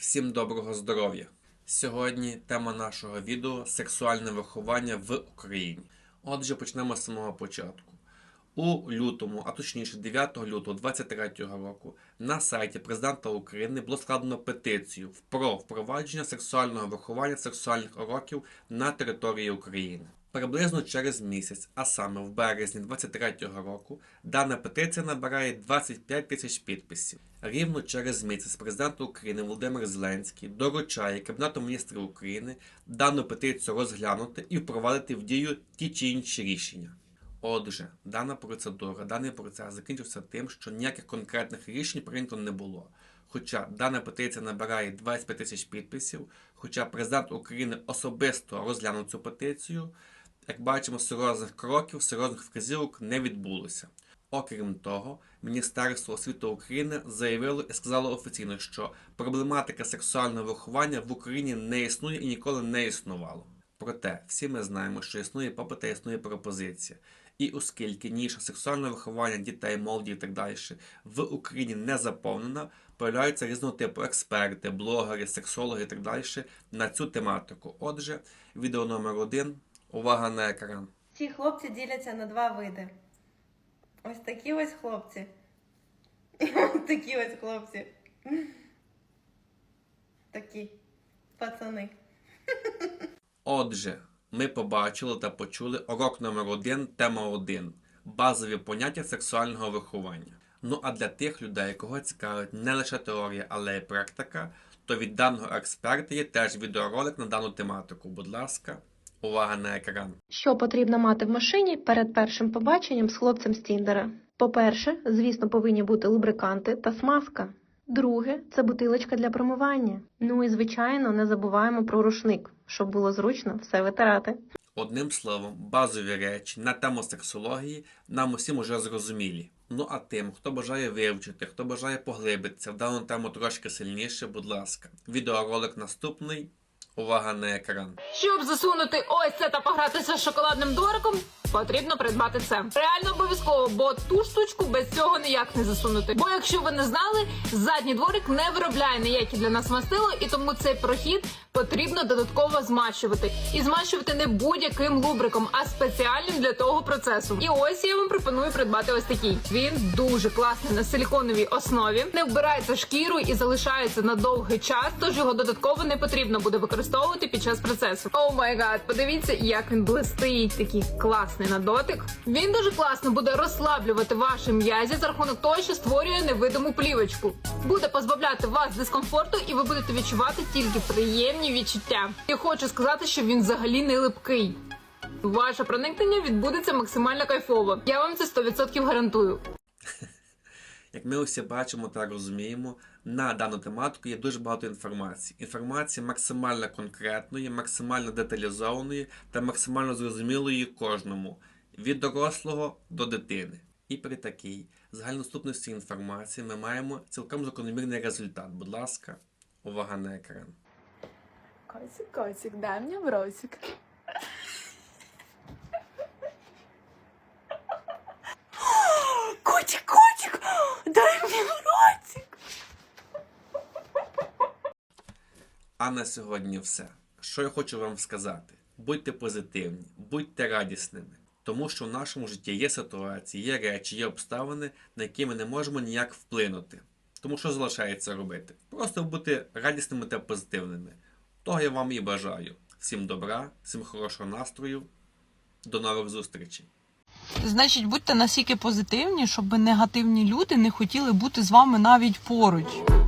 Всім доброго здоров'я! Сьогодні тема нашого відео сексуальне виховання в Україні. Отже, почнемо з самого початку. У лютому, а точніше 9 лютого 2023 року, на сайті президента України було складено петицію про впровадження сексуального виховання сексуальних уроків на території України. Приблизно через місяць, а саме в березні 2023 року, дана петиція набирає 25 тисяч підписів. Рівно через місяць президент України Володимир Зеленський доручає Кабінету міністрів України дану петицію розглянути і впровадити в дію ті чи інші рішення. Отже, дана процедура, даний процес закінчився тим, що ніяких конкретних рішень прийнято не було. Хоча дана петиція набирає 25 тисяч підписів, хоча президент України особисто розглянув цю петицію, як бачимо, серйозних кроків, серйозних вказівок не відбулося. Окрім того, Міністерство освіти України заявило і сказало офіційно, що проблематика сексуального виховання в Україні не існує і ніколи не існувало. Проте всі ми знаємо, що існує попит та існує пропозиція. І оскільки ніша сексуального виховання дітей, молоді і так далі в Україні не заповнена, появляються різного типу експерти, блогери, сексологи і так далі на цю тематику. Отже, відео номер один. Увага на екран. Ці хлопці діляться на два види. Ось такі ось хлопці. Ось такі ось хлопці. Такі пацани. Отже, ми побачили та почули урок номер 1 тема 1 базові поняття сексуального виховання. Ну а для тих людей, кого цікавить не лише теорія, але й практика, то від даного експерта є теж відеоролик на дану тематику. Будь ласка, увага на екран. Що потрібно мати в машині перед першим побаченням з хлопцем з Тіндера? По-перше, звісно, повинні бути лубриканти та смазка. Друге це бутилочка для промивання. Ну і звичайно, не забуваємо про рушник, щоб було зручно все витирати. Одним словом, базові речі на тему сексології нам усім уже зрозумілі. Ну а тим, хто бажає вивчити, хто бажає поглибитися в дану тему трошки сильніше, будь ласка, відеоролик наступний. Увага на екран. Щоб засунути ось це та погратися з шоколадним двориком, потрібно придбати це. Реально обов'язково, бо ту штучку без цього ніяк не засунути. Бо якщо ви не знали, задній дворик не виробляє ніякі для нас мастило, і тому цей прохід потрібно додатково змащувати. І змащувати не будь-яким лубриком, а спеціальним для того процесу. І ось я вам пропоную придбати ось такий. Він дуже класний на силіконовій основі, не вбирається шкіру і залишається на довгий час, тож його додатково не потрібно буде використовувати під час процесу. О май гад, подивіться, як він блистить, такий класний на дотик. Він дуже класно буде розслаблювати ваші м'язі за рахунок того, що створює невидиму плівочку. Буде позбавляти вас дискомфорту, і ви будете відчувати тільки приємні відчуття. І хочу сказати, що він взагалі не липкий. Ваше проникнення відбудеться максимально кайфово. Я вам це 100% гарантую. Як ми усі бачимо та розуміємо, на дану тематику є дуже багато інформації. Інформації максимально конкретної, максимально деталізованої та максимально зрозумілої кожному від дорослого до дитини. І при такій загальнодоступності інформації ми маємо цілком закономірний результат. Будь ласка, увага на екран. Котик, котик, дай мне бросик. Котик, котик, дай мне бросик. А на сьогодні все. Що я хочу вам сказати? Будьте позитивні, будьте радісними, тому що в нашому житті є ситуації, є речі, є обставини, на які ми не можемо ніяк вплинути. Тому що залишається робити? Просто бути радісними та позитивними. Того я вам і бажаю. Всім добра, всім хорошого настрою. До нових зустрічей! Значить, будьте настільки позитивні, щоб негативні люди не хотіли бути з вами навіть поруч.